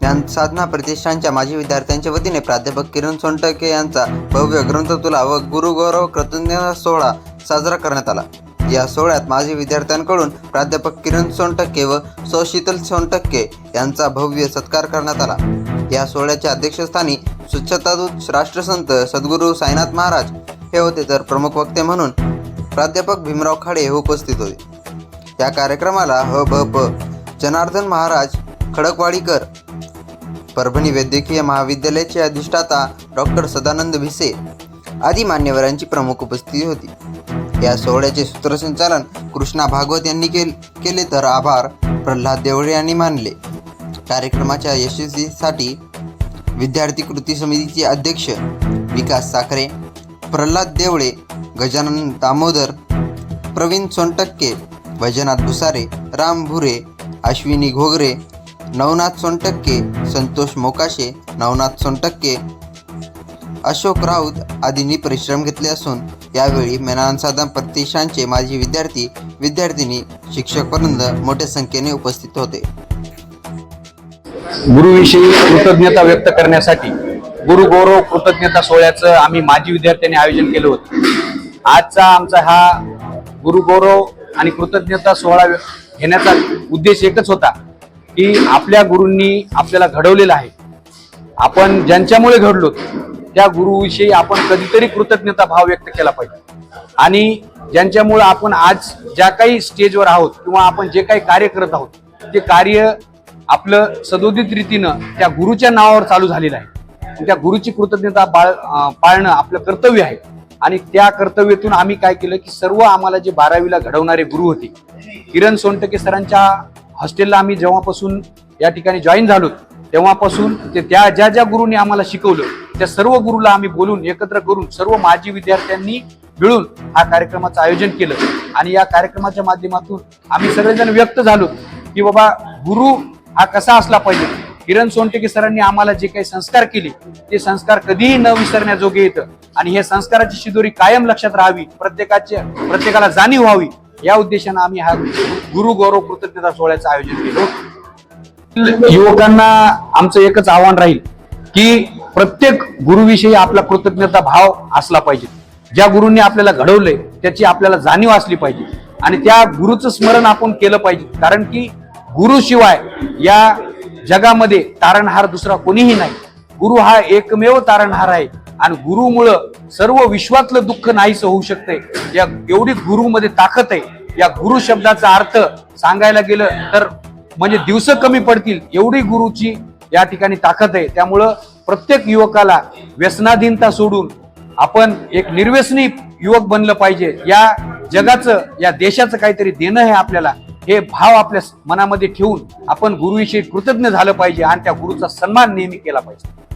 साधना प्रतिष्ठानच्या माजी विद्यार्थ्यांच्या वतीने प्राध्यापक किरण सोनटके यांचा भव्य ग्रंथतुला व गुरुगौरव कृतज्ञता सोहळा साजरा करण्यात आला. या सोहळ्यात माजी विद्यार्थ्यांकडून प्राध्यापक किरण सोनटक्के व सौशीतल सोनटक्के यांचा भव्य सत्कार करण्यात आला. या सोहळ्याच्या अध्यक्षस्थानी स्वच्छतादूत राष्ट्रसंत सद्गुरू साईनाथ महाराज हे होते तर प्रमुख वक्ते म्हणून प्राध्यापक भीमराव खाडे हे उपस्थित होते. या कार्यक्रमाला ह भ प जनार्दन महाराज खडकवाडीकर परभणी वैद्यकीय महाविद्यालयाचे अधिष्ठाता डॉक्टर सदानंद भिसे आदी मान्यवरांची प्रमुख उपस्थिती होती. या सोहळ्याचे सूत्रसंचालन कृष्णा भागवत यांनी केल केले तर आभार प्रल्हाद देवळे यांनी मानले. कार्यक्रमाच्या यशस्वीसाठी विद्यार्थी कृती समितीचे अध्यक्ष विकास साखरे प्रल्हाद देवळे गजानन दामोदर प्रवीण सोनटक्के वैजनाथ भुसारे राम भुरे अश्विनी घोगरे नवनाथ सोनटक्के संतोष मोकाशे नवनाथ सोनटक्के अशोक राऊत आदींनी परिश्रम घेतले असून यावेळी मेनान साधन प्रतिष्ठानचे माजी विद्यार्थी विद्यार्थिनी शिक्षकवृंद मोठ्या संख्येने उपस्थित होते. गुरुविषयी कृतज्ञता व्यक्त करण्यासाठी गुरु गौरव कृतज्ञता सोहळ्याचं आम्ही माजी विद्यार्थ्यांनी आयोजन केलं होतं. आजचा आमचा हा गुरु गौरव आणि कृतज्ञता सोहळा घेण्याचा उद्देश एकच होता की आपल्या गुरूंनी आपल्याला घडवलेलं आहे. आपण ज्यांच्यामुळे घडलो त्या गुरुविषयी आपण कधीतरी कृतज्ञता भाव व्यक्त केला पाहिजे. आणि ज्यांच्यामुळे आपण आज ज्या काही स्टेजवर आहोत किंवा आपण जे काही कार्य करत आहोत ते कार्य आपलं सदोदित रीतीनं त्या गुरुच्या नावावर चालू झालेलं आहे. त्या गुरुची कृतज्ञता बाळ पाळणं आपलं कर्तव्य आहे. आणि त्या कर्तव्यातून आम्ही काय केलं की सर्व आम्हाला जे बारावीला घडवणारे गुरु होते किरण सोनटके सरांच्या हॉस्टेलला आम्ही जेव्हापासून या ठिकाणी जॉईन झालो तेव्हापासून ते त्या ज्या ज्या गुरुंनी आम्हाला शिकवलं त्या सर्व गुरुला आम्ही बोलून एकत्र करून सर्व माजी विद्यार्थ्यांनी मिळून हा कार्यक्रमाचं आयोजन केलं. आणि या कार्यक्रमाच्या माध्यमातून आम्ही सगळेजण व्यक्त झालो की बाबा गुरु हा कसा असला पाहिजे? किरण सोनटेके सरांनी आम्हाला जे काही संस्कार केले ते संस्कार कधीही न विसरण्याजोगे येतं. आणि हे संस्काराची शिदोरी कायम लक्षात राहावी प्रत्येकाच्या प्रत्येकाला जाणीव व्हावी. या उद्देशानं आम्ही हा गुरु गौरव कृतज्ञता सोहळ्याचं आयोजन केलं. युवकांना आमचं एकच आव्हान राहील की प्रत्येक गुरुविषयी आपला कृतज्ञता भाव असला पाहिजे. ज्या गुरूंनी आपल्याला घडवलंय त्याची आपल्याला जाणीव असली पाहिजे आणि त्या गुरुचं स्मरण आपण केलं पाहिजे. कारण की गुरुशिवाय या जगामध्ये तारणहार दुसरा कोणीही नाही. गुरु हा एकमेव तारणहार आहे. आणि गुरुमुळं सर्व विश्वातलं दुःख नाहीसं होऊ शकतंय. या एवढी गुरुमध्ये ताकद आहे. या गुरु शब्दाचा अर्थ सांगायला गेलं तर म्हणजे दिवस कमी पडतील. एवढी गुरुची या ठिकाणी ताकद आहे. त्यामुळं प्रत्येक युवकाला व्यसनाधीनता सोडून आपण एक निर्व्यसनी युवक बनलं पाहिजे. या जगाचं या देशाचं काहीतरी देणं आहे आपल्याला. हे भाव आपल्या मनामध्ये ठेवून आपण गुरुविषयी कृतज्ञ झालं पाहिजे आणि त्या गुरुचा सन्मान नेहमी केला पाहिजे.